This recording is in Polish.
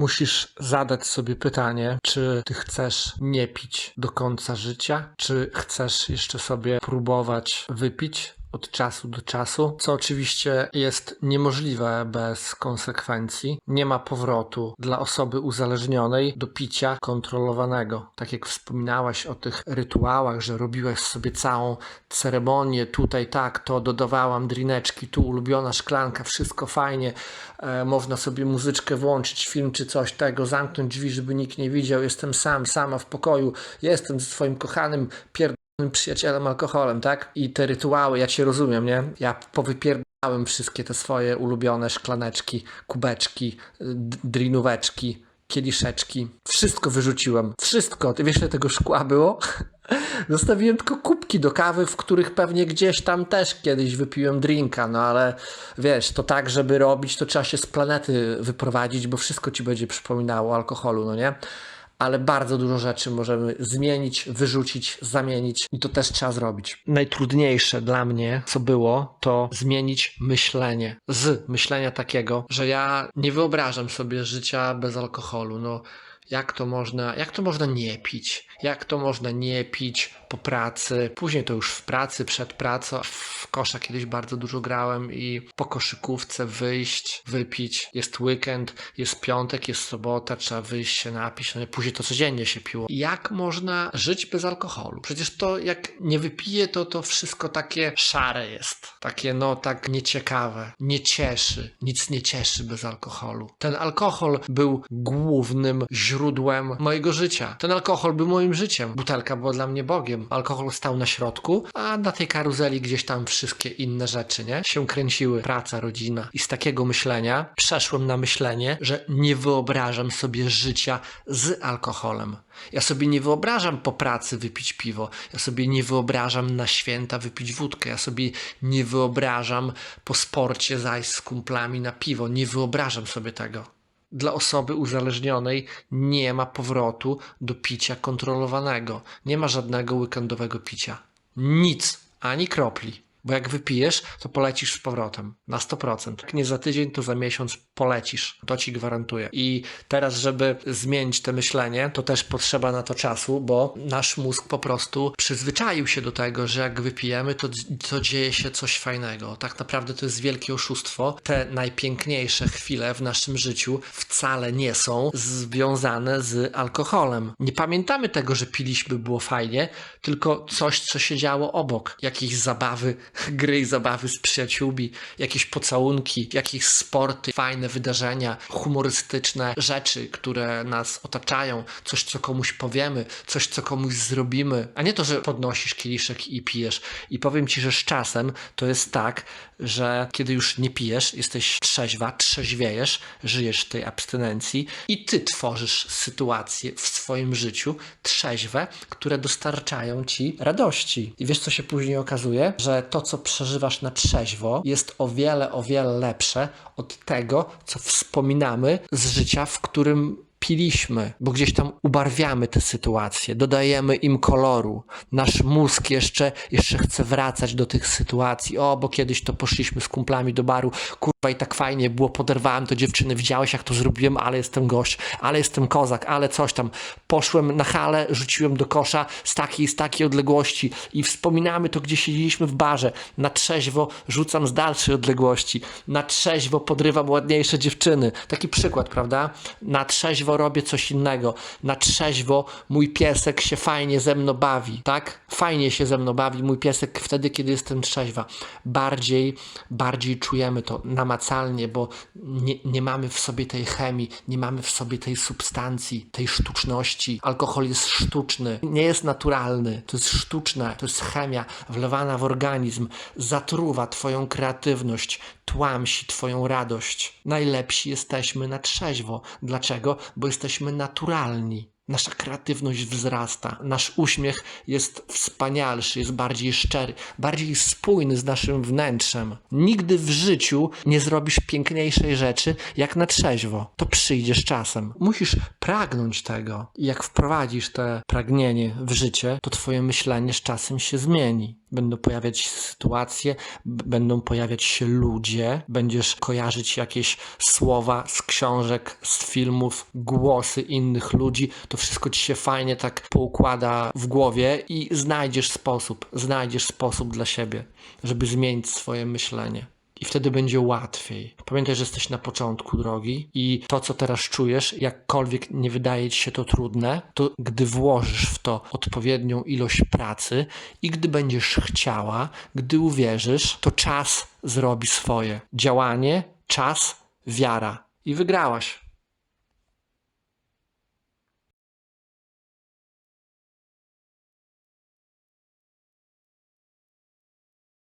Musisz zadać sobie pytanie, czy ty chcesz nie pić do końca życia, czy chcesz jeszcze sobie próbować wypić od czasu do czasu, co oczywiście jest niemożliwe bez konsekwencji. Nie ma powrotu dla osoby uzależnionej do picia kontrolowanego. Tak jak wspominałaś o tych rytuałach, że robiłaś sobie całą ceremonię, tutaj tak, to dodawałam drineczki, tu ulubiona szklanka, wszystko fajnie, e, można sobie muzyczkę włączyć, film czy coś tego, zamknąć drzwi, żeby nikt nie widział, jestem sam, sama w pokoju, jestem ze swoim kochanym przyjacielem alkoholem, tak? I te rytuały, ja cię rozumiem, nie? Ja powypierdałem wszystkie te swoje ulubione szklaneczki, kubeczki, drinóweczki, kieliszeczki. Wszystko wyrzuciłem. Wszystko. Ty wiesz, ile tego szkła było? Zostawiłem tylko kubki do kawy, w których pewnie gdzieś tam też kiedyś wypiłem drinka, no ale wiesz, to tak, żeby robić, to trzeba się z planety wyprowadzić, bo wszystko ci będzie przypominało alkoholu, no nie? Ale bardzo dużo rzeczy możemy zmienić, wyrzucić, zamienić i to też trzeba zrobić. Najtrudniejsze dla mnie, co było, to zmienić myślenie. Z myślenia takiego, że ja nie wyobrażam sobie życia bez alkoholu. No, jak to można, jak to można nie pić? Jak to można nie pić po pracy? Później to już w pracy, przed pracą. W kosza kiedyś bardzo dużo grałem i po koszykówce wyjść, wypić. Jest weekend, jest piątek, jest sobota, trzeba wyjść się napić. No i później to codziennie się piło. Jak można żyć bez alkoholu? Przecież to jak nie wypije, to to wszystko takie szare jest. Takie no tak nieciekawe. Nie cieszy. Nic nie cieszy bez alkoholu. Ten alkohol był głównym źródłem mojego życia. Ten alkohol był moim życiem. Butelka była dla mnie Bogiem. Alkohol stał na środku, a na tej karuzeli gdzieś tam wszystkie inne rzeczy, nie? Się kręciły. Praca, rodzina. I z takiego myślenia przeszłem na myślenie, że nie wyobrażam sobie życia z alkoholem. Ja sobie nie wyobrażam po pracy wypić piwo. Ja sobie nie wyobrażam na święta wypić wódkę. Ja sobie nie wyobrażam po sporcie zajść z kumplami na piwo. Nie wyobrażam sobie tego. Dla osoby uzależnionej nie ma powrotu do picia kontrolowanego. Nie ma żadnego weekendowego picia. Nic, ani kropli. Bo jak wypijesz, to polecisz z powrotem. Na 100%. Jak nie za tydzień, to za miesiąc polecisz. To ci gwarantuję. I teraz, żeby zmienić to myślenie, to też potrzeba na to czasu, bo nasz mózg po prostu przyzwyczaił się do tego, że jak wypijemy, to, to dzieje się coś fajnego. Tak naprawdę to jest wielkie oszustwo. Te najpiękniejsze chwile w naszym życiu wcale nie są związane z alkoholem. Nie pamiętamy tego, że piliśmy, było fajnie, tylko coś, co się działo obok. Jakieś zabawy, gry i zabawy z przyjaciółmi, jakieś pocałunki, jakieś sporty, fajne wydarzenia, humorystyczne rzeczy, które nas otaczają, coś, co komuś powiemy, coś, co komuś zrobimy, a nie to, że podnosisz kieliszek i pijesz. I powiem ci, że z czasem to jest tak, że kiedy już nie pijesz, jesteś trzeźwa, trzeźwiejesz, żyjesz w tej abstynencji i ty tworzysz sytuacje w swoim życiu trzeźwe, które dostarczają ci radości. I wiesz, co się później okazuje? Że to, co przeżywasz na trzeźwo, jest o wiele, o wiele lepsze od tego, co wspominamy z życia, w którym piliśmy, bo gdzieś tam ubarwiamy te sytuacje, dodajemy im koloru. Nasz mózg jeszcze, jeszcze chce wracać do tych sytuacji. O, bo kiedyś to poszliśmy z kumplami do baru, kurwa i tak fajnie było, poderwałem to dziewczyny, widziałeś jak to zrobiłem, ale jestem gość, ale jestem kozak, ale coś tam. Poszłem na halę, rzuciłem do kosza z takiej, z takiej odległości i wspominamy to, gdzie siedzieliśmy w barze. Na trzeźwo rzucam z dalszej odległości. Na trzeźwo podrywam ładniejsze dziewczyny. Taki przykład, prawda? Na trzeźwo robię coś innego. Na trzeźwo mój piesek się fajnie ze mną bawi, tak? Fajnie się ze mną bawi mój piesek wtedy, kiedy jestem trzeźwa. Bardziej, bardziej czujemy to namacalnie, bo nie, nie mamy w sobie tej chemii, nie mamy w sobie tej substancji, tej sztuczności. Alkohol jest sztuczny, nie jest naturalny. To jest sztuczne, to jest chemia wlewana w organizm. Zatruwa twoją kreatywność, tłamsi twoją radość. Najlepsi jesteśmy na trzeźwo. Dlaczego? Bo jesteśmy naturalni. Nasza kreatywność wzrasta, nasz uśmiech jest wspanialszy, jest bardziej szczery, bardziej spójny z naszym wnętrzem. Nigdy w życiu nie zrobisz piękniejszej rzeczy jak na trzeźwo. To przyjdzie z czasem. Musisz pragnąć tego. I jak wprowadzisz te pragnienie w życie, to twoje myślenie z czasem się zmieni. Będą pojawiać się sytuacje, będą pojawiać się ludzie, będziesz kojarzyć jakieś słowa z książek, z filmów, głosy innych ludzi. To wszystko ci się fajnie tak poukłada w głowie i znajdziesz sposób, znajdziesz sposób dla siebie, żeby zmienić swoje myślenie. I wtedy będzie łatwiej. Pamiętaj, że jesteś na początku drogi i to, co teraz czujesz, jakkolwiek nie wydaje ci się to trudne, to gdy włożysz w to odpowiednią ilość pracy i gdy będziesz chciała, gdy uwierzysz, to czas zrobi swoje. Działanie, czas, wiara. I wygrałaś.